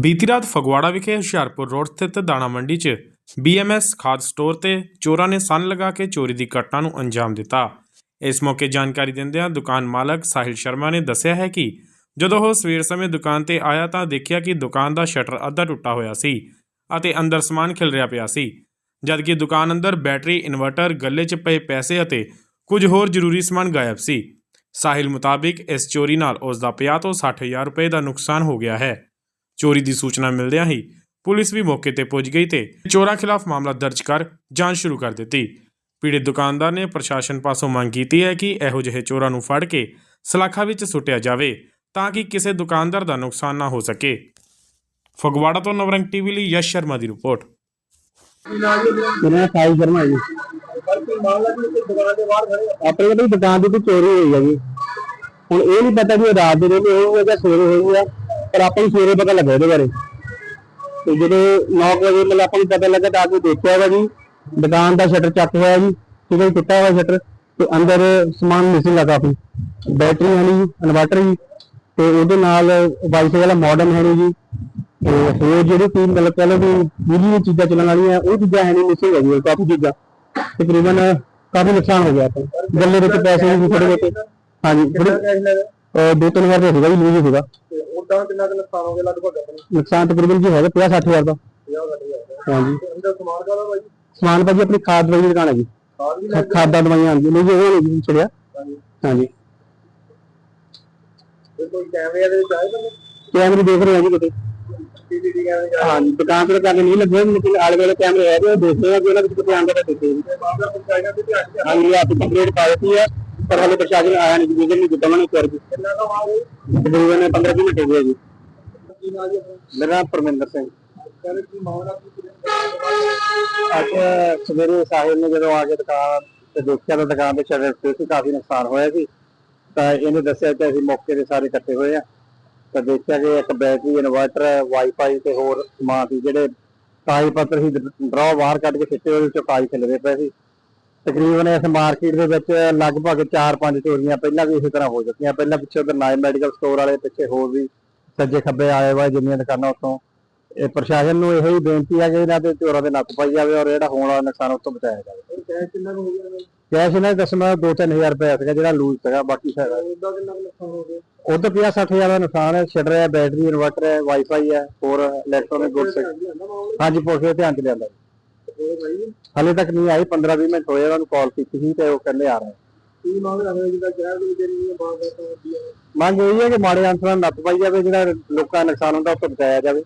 ਬੀਤੀ ਰਾਤ ਫਗਵਾੜਾ ਵਿਖੇ ਹੁਸ਼ਿਆਰਪੁਰ ਰੋਡ ਸਥਿਤ ਦਾਣਾ ਮੰਡੀ 'ਚ ਬੀਐਮਐਸ ਖਾਦ ਸਟੋਰ ਤੇ ਚੋਰਾਂ ਨੇ ਸੰਨ ਲਗਾ ਕੇ ਚੋਰੀ ਦੀ ਘਟਨਾ ਨੂੰ ਅੰਜਾਮ ਦਿੱਤਾ। ਇਸ ਮੌਕੇ ਜਾਣਕਾਰੀ ਦਿੰਦਿਆਂ ਦੁਕਾਨ ਮਾਲਕ ਸਾਹਿਲ ਸ਼ਰਮਾ ਨੇ ਦੱਸਿਆ ਹੈ ਕਿ ਜਦੋਂ ਉਹ ਸਵੇਰ ਸਮੇਂ ਦੁਕਾਨ ਤੇ ਆਇਆ ਤਾਂ ਦੇਖਿਆ ਕਿ ਦੁਕਾਨ ਦਾ ਸ਼ਟਰ ਅੱਧਾ ਟੁੱਟਾ ਹੋਇਆ ਸੀ ਅਤੇ ਅੰਦਰ ਸਮਾਨ ਖਿਲ ਰਿਹਾ ਪਿਆ ਸੀ, ਜਦਕਿ ਦੁਕਾਨ ਅੰਦਰ ਬੈਟਰੀ, ਇਨਵਰਟਰ, ਗੱਲੇ 'ਚ ਪਏ ਪੈਸੇ ਅਤੇ ਕੁਝ ਹੋਰ ਜ਼ਰੂਰੀ ਸਮਾਨ ਗਾਇਬ ਸੀ। ਸਾਹਿਲ ਮੁਤਾਬਿਕ ਇਸ ਚੋਰੀ ਨਾਲ ਉਸ ਦਾ 50 ਤੋਂ 60000 ਰੁਪਏ ਦਾ ਨੁਕਸਾਨ ਹੋ ਗਿਆ ਹੈ। ਚੋਰੀ ਦੀ ਸੂਚਨਾ ਮਿਲਦਿਆਂ ਹੀ ਪੁਲਿਸ ਵੀ ਮੌਕੇ ਤੇ ਪਹੁੰਚ ਗਈ ਤੇ ਚੋਰਾਂ ਖਿਲਾਫ ਮਾਮਲਾ ਦਰਜ ਕਰ ਜਾਂਚ ਸ਼ੁਰੂ ਕਰ ਦਿੱਤੀ। ਪੀੜਿਤ ਦੁਕਾਨਦਾਰ ਨੇ ਪ੍ਰਸ਼ਾਸਨ ਪਾਸੋਂ ਮੰਗ ਕੀਤੀ ਹੈ ਕਿ ਇਹੋ ਜਿਹੇ ਚੋਰਾਂ ਨੂੰ ਫੜ ਕੇ ਸਲਾਖਾਂ ਵਿੱਚ ਸੁੱਟਿਆ ਜਾਵੇ ਤਾਂ ਕਿ ਕਿਸੇ ਦੁਕਾਨਦਾਰ ਦਾ ਨੁਕਸਾਨ ਨਾ ਹੋ ਸਕੇ। ਫਗਵਾੜਾ ਤੋਂ ਨਵਰੰਗ ਟੀਵੀ ਲਈ ਯਸ਼ ਸ਼ਰਮਾ ਦੀ ਰਿਪੋਰਟ। ਮੇਰਾ ਨਾਮ ਸਾਈ ਸ਼ਰਮਾ ਜੀ। ਆਪਣੇ ਕੋਲ ਦੁਕਾਨ ਦੀ ਕੋਈ ਚੋਰੀ ਹੋਈ ਹੈ ਜੀ ਹੁਣ ਇਹ ਨਹੀਂ ਪਤਾ ਵੀ ਇਹ ਰਾਤ ਦੇ ਵੇਲੇ ਹੋਈ ਹੈ ਜਾਂ ਸਵੇਰੇ ਹੋਈ ਹੈ ਪਰ ਆਪਾਂ ਨੂੰ ਸਵੇਰੇ ਪਤਾ ਲੱਗਾ ਇਹਦੇ ਬਾਰੇ। ਤੇ ਜਦੋਂ 9 ਵਜੇ ਮਤਲਬ ਆਪਾਂ ਨੂੰ ਪਤਾ ਲੱਗਾ ਤਾਂ ਆ ਕੇ ਦੇਖਿਆ ਵਾ ਜੀ ਦੁਕਾਨ ਦਾ ਸ਼ਟਰ ਚੱਕ ਹੋਇਆ ਜੀ ਠੀਕ ਹੈ ਜੀ ਟੁੱਟਾ ਹੋਇਆ ਸ਼ਟਰ ਤੇ ਅੰਦਰ ਸਮਾਨ ਮਿਸਿੰਗ ਆ ਕਾਫੀ ਬੈਟਰੀ ਹੈ ਨਹੀਂ ਇਨਵਰਟਰ ਜੀ ਤੇ ਉਹਦੇ ਨਾਲ ਵਾਈਫਾਈ ਵਾਲਾ ਮਾਡਮ ਹੈ ਨਹੀਂ ਜੀ। ਤੇ ਹੋਰ ਜਿਹੜੀ ਚੀਜ਼ ਮਤਲਬ ਕਹ ਲਓ ਵੀ ਦੀ ਚੀਜ਼ਾਂ ਚੱਲਣ ਵਾਲੀਆਂ ਉਹ ਚੀਜ਼ਾਂ ਹੈ ਨਹੀਂ ਮਿਸਿੰਗ ਹੈਗੀ ਕਾਫੀ ਚੀਜ਼ਾਂ। ਤਕਰੀਬਨ ਕਾਫੀ ਨੁਕਸਾਨ ਹੋ ਗਿਆ ਤਾਂ ਗੱਲੇ ਵਿੱਚ ਪੈਸੇ ਵੀ ਥੋੜੇ ਬਹੁਤੇ ਹਾਂਜੀ ਥੋੜੇ ਦੋ ਤਿੰਨ ਵਾਰ ਦਾ ਸੀਗਾ ਜੀ ਲੂਜ਼ ਸੀਗਾ। ਉਦਾਂ ਕਿੰਨਾ ਕੁ ਨੁਕਸਾਨ ਹੋ ਗਿਆ ਲਗਭਗ ਆਪਣੇ? ਨੁਕਸਾਨ ਤਕਰੀਬਨ ਜੀ ਹੈਗਾ 50 60 ਹਜ਼ਾਰ ਦਾ। 50 ਲੱਖ ਹਜ਼ਾਰ ਹਾਂਜੀ। ਅੰਦਰ ਸਮਾਨ ਕਾਹਦਾ ਬਾਈ ਸਮਾਨ ਭਾਜੀ ਆਪਣੀ ਖਾਦ ਦਵਾਈ ਦੀ ਦੁਕਾਨ ਹੈ ਜੀ। ਖਾਦ ਵੀ ਖਾ- ਖਾਦਾਂ ਦਵਾਈਆਂ ਆਉਂਦੀਆਂ ਨੇ ਜੀ ਉਹ ਨਹੀਂ ਛੜਿਆ ਹਾਂਜੀ। ਹਾਂਜੀ। ਤੇ ਕੋਈ ਕੈਮਰੇ ਦੇ ਵਿੱਚ ਆਏ ਤਾਂ ਕੈਮਰੇ ਦੇਖ ਰਹੇ ਆ ਜੀ ਕਿਤੇ। ਸੀਸੀਟੀਵੀ ਕੈਮਰੇ ਚ ਆਏ ਹਾਂਜੀ ਦੁਕਾਨ ਤੇ ਕਰਨ ਨਹੀਂ ਲੱਗੇ ਲੇਕਿਨ ਆਲੇ ਵਾਲੇ ਕੈਮਰੇ ਹੈਗੇ ਉਹ ਦੇਖ ਰਹੇ ਆ ਕਿ ਉਹਨਾਂ ਵਿੱਚ ਕਿਤੇ ਆਂਦਾ ਤਾਂ ਦੇਖੇ ਜੀ। ਤੇ ਮਾਮਲਾ ਪੰਚਾਇਤਾਂ ਦੇ ਧਿਆਨ ਚ ਆ। ਹਾਂਜੀ ਆਪ ਕੰਪਲੀਟ ਪਾਈ ਹੈ ਪਰ ਹਾਲੇ ਪ੍ਰਸ਼ਾਸਨ ਆਇਆ ਨਹੀਂ ਜੀ ਨਹੀਂ ਦਿੱਤਾ ਉਹਨਾਂ ਨੇ ਕਰ ਕਿੰਨਾ ਦਾ ਮਾਲ ਹੈ ਤਕਰੀਬਨ 15 20 ਮਿੰਟ ਹੋ ਗਏ ਜੀ। ਮੇਰਾ ਨਾਮ ਪਰਮਿੰਦਰ ਸਿੰਘ। ਅੱਜ ਸਵੇਰੇ ਸਾਹਿਲ ਨੇ ਜਦੋਂ ਆ ਕੇ ਦੁਕਾਨ ਤੇ ਦੇਖਿਆ ਤਾਂ ਦੁਕਾਨ ਦੇ ਸ਼ਟਰ ਤੇ ਸੀ, ਕਾਫੀ ਨੁਕਸਾਨ ਹੋਇਆ ਸੀ। ਤਾਂ ਇਹਨੇ ਦੱਸਿਆ ਕਿ ਅਸੀਂ ਮੌਕੇ ਤੇ ਸਾਰੇ ਇਕੱਠੇ ਹੋਏ ਆ। ਤਾਂ ਦੇਖਿਆ ਕਿ ਇੱਕ ਬੈਟਰੀ, ਇਨਵਰਟਰ, ਵਾਈਫਾਈ ਤੇ ਹੋਰ ਸਮਾਨ ਸੀ ਜਿਹੜੇ ਕਾਗਜ਼ ਪੱਤਰ ਸੀ, ਡਰਾਅ ਬਾਹਰ ਕੱਢ ਕੇ ਖਿੱਚੇ, ਉਹਦੇ ਵਿੱਚੋਂ ਕਾਗਜ਼ ਖਿਲਰੇ ਪਏ ਸੀ। ਤਕਰੀਬਨ ਇਸ ਮਾਰਕੀਟ ਦੇ ਵਿੱਚ ਲਗਭਗ 4-5 ਚੋਰੀਆਂ ਪਹਿਲਾਂ ਵੀ ਇਸੇ ਤਰ੍ਹਾਂ ਹੋ ਚੁੱਕੀਆਂ। ਪਹਿਲਾਂ ਪਿੱਛੇ ਉਧਰ ਨਾਈ ਮੈਡੀਕਲ ਸਟੋਰ ਵਾਲੇ ਪਿੱਛੇ ਹੋਰ ਵੀ ਸੱਜੇ ਖੱਬੇ ਆਏ ਵਾ ਜਿੰਨੀਆਂ ਦੁਕਾਨਾਂ ਉੱਥੋਂ। ਇਹ ਪ੍ਰਸ਼ਾਸਨ ਨੂੰ ਇਹੋ ਹੀ ਬੇਨਤੀ ਹੈ ਕਿ ਇਹਨਾਂ ਤੇ ਚੋਰਾਂ ਦੇ ਨੱਥ ਪਾਈ ਜਾਵੇ ਔਰ ਜਿਹੜਾ ਹੋਣ ਵਾਲਾ ਨੁਕਸਾਨ ਉਸ ਤੋਂ ਬਚਾਇਆ ਜਾਵੇ। ਕੈਸ਼ ਕਿੰਨਾ ਹੋ ਗਿਆ? ਕੈਸ਼ ਇਹਨਾਂ ਦੇ ਦੱਸਣਾ 2-3000 ਰੁਪਏ ਸੀਗਾ ਜਿਹੜਾ ਲੂਜ਼ ਸੀਗਾ ਬਾਕੀ ਸਾਰਾ। ਉਦਾਂ ਕਿੰਨਾ ਨੁਕਸਾਨ ਹੋ ਗਿਆ? ਉਧਰ 50-60 ਹਜ਼ਾਰ ਦਾ ਨੁਕਸਾਨ ਹੈ ਸ਼ਟਰ ਹੈ ਬੈਟਰੀ ਇਨਵਰਟਰ ਹੈ ਵਾਈਫਾਈ ਹੈ ਹੋਰ ਇਲੈਕਟ੍ਰੋਨਿਕ ਗੁੱਡਸ ਹਾਂਜੀ ਪੁਲਿਸ ਦੇ ਧਿਆਨ ਚ ਲਿਆਂਦਾ। ਹਾਲੇ ਤੱਕ ਨਹੀਂ ਆਈ 15-20 ਮਿੰਟ ਹੋਏ ਉਹਨਾਂ ਨੂੰ ਕਾਲ ਕੀਤੀ ਸੀ ਤੇ ਉਹ ਕਹਿੰਦੇ ਆ ਰਹੇ ਕੀ ਮਾਮਲਾ ਹੋਇਆ ਜਿਹਦਾ ਸ਼ਹਿਰ ਦੇ ਵਿੱਚ ਇੰਨੀਆਂ ਬਾਜ਼ਾਰਾਂ ਹੁੰਦੀਆਂ ਨੇ ਮੰਗ ਇਹ ਹੈ ਕਿ ਮਾੜੇ ਅੰਸਰਾਂ ਨੱਥ ਪਾਈ ਜਾਵੇ ਜਿਹੜਾ ਲੋਕਾਂ ਦਾ ਨੁਕਸਾਨ ਹੁੰਦਾ ਉਸ ਤੋਂ ਬਚਾਇਆ ਜਾਵੇ।